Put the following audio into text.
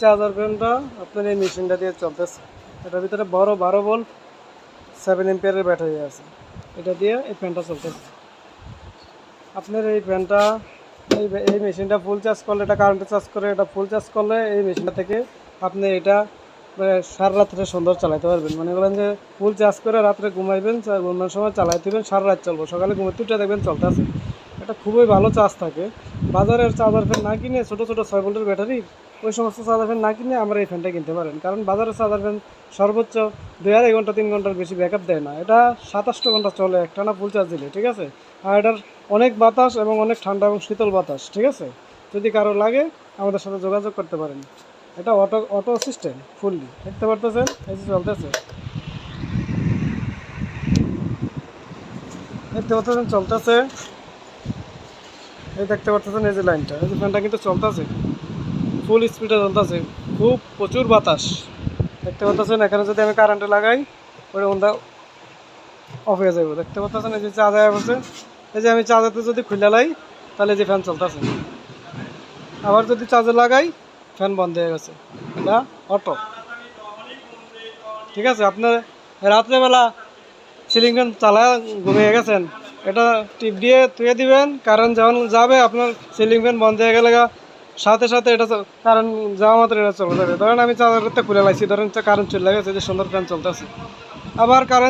Charger ফ্যানটা, আপনার এই মেশিনটা দিয়ে চলতেছে। এটার ভিতরে বড় বারো ভোল্ট সেভেন এম্পিয়ারের ব্যাটারি আছে। এটা দিয়ে এই ফ্যানটা চলতেছে। আপনার এই ফ্যানটা, এই এই মেশিনটা ফুল চার্জ করলে, এটা কারেন্টে চার্জ করে, এটা ফুল চার্জ করলে এই মেশিনটা থেকে আপনি এটা মানে সারা রাত্রে সুন্দর চালাতে পারবেন। মনে করেন যে ফুল চার্জ করে রাত্রে ঘুমাইবেন ঘুমানোর সময় চালাইতে দিবেন সারা রাত চলবো। সকালে ঘুমাতে উঠে দেখবেন চলতেছে। এটা খুবই ভালো চার্জ থাকে। বাজারের চার্জার ফ্যান না কিনে ছোটো ছোটো ছয় ভোল্টের ব্যাটারি, ওই সমস্ত চার্জার ফ্যান না কিনে আমরা এই ফ্যানটা কিনতে পারেন। কারণ বাজারের চার্জার ফ্যান সর্বোচ্চ দুই আড়াই ঘণ্টা, তিন ঘণ্টার বেশি ব্যাকআপ দেয় না। এটা সাতাশটা ঘণ্টা চলে একটানা ফুল চার্জ দিলে, ঠিক আছে? আর এটার অনেক বাতাস এবং অনেক ঠান্ডা এবং শীতল বাতাস, ঠিক আছে? যদি কারও লাগে, আমাদের সাথে যোগাযোগ করতে পারেন। এটা অটো অটো সিস্টেম ফুললি দেখতে পারতেছেন? যে চলতেছে। দেখতে পাচ্ছেন চলতেছে। এই দেখতে পাচ্ছেন এই যে লাইনটা, এই যে ফ্যানটা কিন্তু চলতেছে। ফুল স্পিডে চলতেছে। খুব প্রচুর বাতাস। দেখতে পাচ্ছেন, এখানে যদি আমি কারেন্টে লাগাই, ওই ওটা অফ হয়ে যাবে দেখতে পাচ্ছেন, এই যে চার্জার আছে এই যে আমি চার্জারতে যদি খুলে লাই, তাহলে যে ফ্যান চলতেছে। আবার যদি চার্জে লাগাই ফ্যান বন্ধ হয়ে গেছে। এটা অটো ঠিক আছে, আপনার রাত্রেবেলা সিলিং ফ্যান চালায় ঘুমিয়ে গেছেন এটা টিপ দিয়ে তুলে দিবেন, কারেন্ট যখন যাবে আপনার সিলিং ফ্যান বন্ধ হয়ে গেলে সাথে সাথে এটা কারেন্ট যাওয়া মাত্র এটা চলে যাবে। ধরেন আমি চার্জার করতে খুলে লাগছি ধরেন কারেন্ট চলে গেছে, যে সুন্দর ফ্যান চলতেছে। আবার কারেন্ট